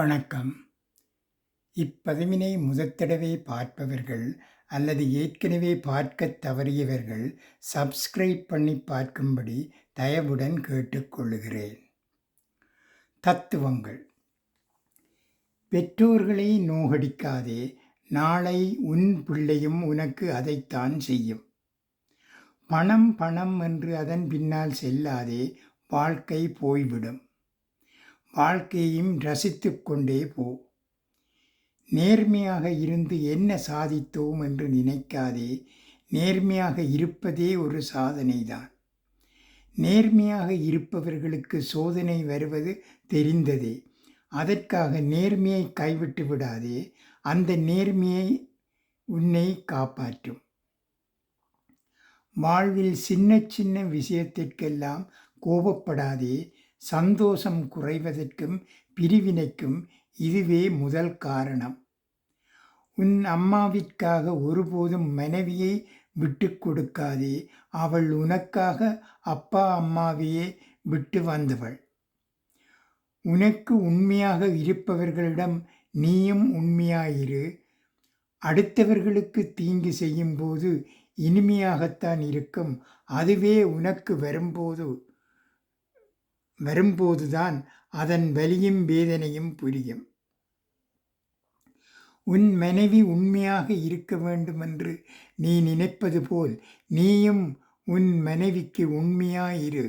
வணக்கம். இப்பதிவினை முதற்தடவை பார்ப்பவர்கள் அல்லது ஏற்கனவே பார்க்கத் தவறியவர்கள் சப்ஸ்கிரைப் பண்ணி பார்க்கும்படி தயவுடன் கேட்டுக்கொள்கிறேன் தத்துவங்கள். பெற்றோர்களை நோகடிக்காதே நாளை உன் பிள்ளையும் உனக்கு அதைத்தான் செய்யும். பணம் பணம் என்று அதன் பின்னால் செல்லாதே வாழ்க்கை போய்விடும். வாழ்க்கையையும் ரசித்து கொண்டே போ. நேர்மையாக இருந்து என்ன சாதித்தோம் என்று நினைக்காதே. நேர்மையாக இருப்பதே ஒரு சாதனைதான். நேர்மையாக இருப்பவர்களுக்கு சோதனை வருவது தெரிந்ததே. அதற்காக நேர்மையை கைவிட்டு விடாதே. அந்த நேர்மையை உன்னை காப்பாற்றும். வாழ்வில் சின்ன சின்ன விஷயத்திற்கெல்லாம் கோபப்படாதே. சந்தோஷம் குறைவதற்கும் பிரிவினைக்கும் இதுவே முதல் காரணம். உன் அம்மாவிற்காக ஒருபோதும் மனைவியை விட்டு கொடுக்காதே அவள் உனக்காக அப்பா அம்மாவையே விட்டு வந்தவள். உனக்கு உண்மையாக இருப்பவர்களிடம் நீயும் உண்மையாயிரு. அடுத்தவர்களுக்கு தீங்கு செய்யும்போது இனிமையாகத்தான் இருக்கும். அதுவே உனக்கு வரும்போது வரும்போதுதான் அதன் வலியும் வேதனையும் புரியும். உன் மனைவி உண்மையாக இருக்க வேண்டுமென்று நீ நினைப்பது போல் நீயும் உன் மனைவிக்கு உண்மையாயிரு.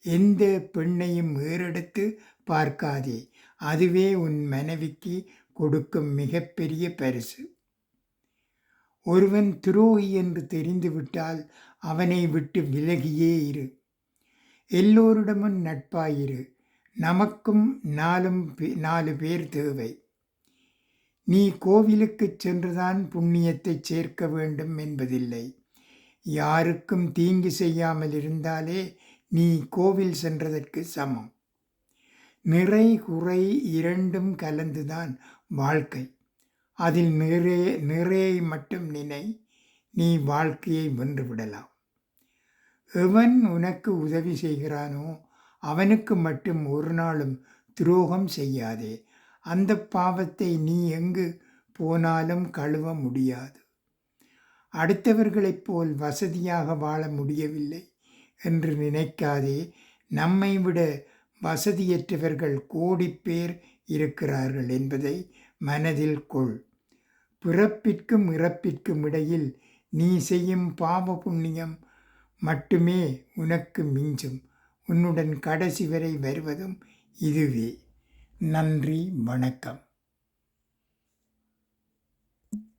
எந்த பெண்ணையும் ஏறெடுத்து பார்க்காதே. அதுவே உன் மனைவிக்கு கொடுக்கும் மிகப்பெரிய பரிசு. ஒருவன் துரோகி என்று தெரிந்துவிட்டால் அவனை விட்டு விலகியே இரு. எல்லோரிடமும் நட்பாயிரு. நமக்கும் நாலும் நாலு பேர் தேவை. நீ கோவிலுக்குச் சென்றுதான் புண்ணியத்தை சேர்க்க வேண்டும் என்பதில்லை. யாருக்கும் தீங்கு செய்யாமல் இருந்தாலே நீ கோவில் சென்றதற்கு சமம். நிறை குறை இரண்டும் கலந்துதான் வாழ்க்கை. அதில் நிறைய நிறையை மட்டும் நினை நீ வாழ்க்கையை வென்றுவிடலாம் எவன் உனக்கு உதவி செய்கிறானோ அவனுக்கு மட்டும் ஒரு நாளும் துரோகம் செய்யாதே. அந்த பாவத்தை நீ எங்கு போனாலும் கழுவ முடியாது. அடுத்தவர்களைப் போல் வசதியாக வாழ முடியவில்லை என்று நினைக்காதே. நம்மை விட வசதியற்றவர்கள் கோடி பேர் இருக்கிறார்கள் என்பதை மனதில் கொள். பிறப்பிற்கும் இறப்பிற்கும் இடையில் நீ செய்யும் பாவ புண்ணியம் மட்டுமே உனக்கு மிஞ்சும். உன்னுடன் கடைசி வரை வருவதும் இதுவே. நன்றி வணக்கம்.